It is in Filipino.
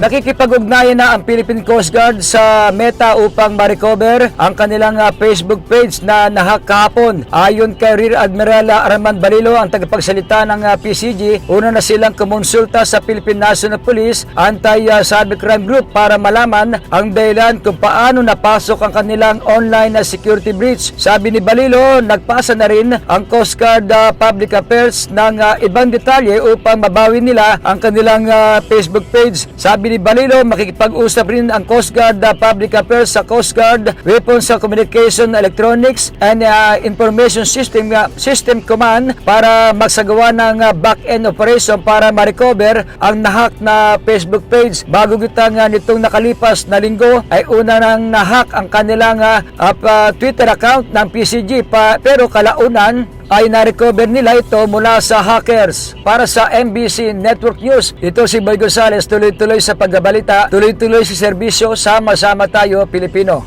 Nakikipag-ugnayan na ang Philippine Coast Guard sa Meta upang ma-recover ang kanilang ah, Facebook page na nahack kahapon. Ayon kay Rear Admiral ah, Armand Balilo, ang tagapagsalita ng ah, PCG, una na silang kumonsulta sa Philippine National Police Anti-Cybercrime Group para malaman ang dahilan kung paano napasok ang kanilang online na security breach. Sabi ni Balilo, nagpasa na rin ang Coast Guard ah, Public Affairs ng ah, ibang detalye upang mabawi nila ang kanilang ah, Facebook page. Sabi ni Balilo, makikipag-usap rin ang Coast Guard ah, Public Affairs sa Coast Guard Weapons sa Communication Electronics and ah, Information System ah, System Command para magsagawa ng ah, back-end operation para ma-recover ang nahack na Facebook page. Bago kita nga nitong nakalipas na linggo ay una nang nahack ang kanilang ah, pa- Twitter account ng PCG pa, pero kalaunan ay na-recover nila ito mula sa hackers. Para sa MBC Network News, ito si Boy Gonzales tuloy-tuloy sa pagbabalita, tuloy-tuloy sa serbisyo, sama-sama tayo Pilipino.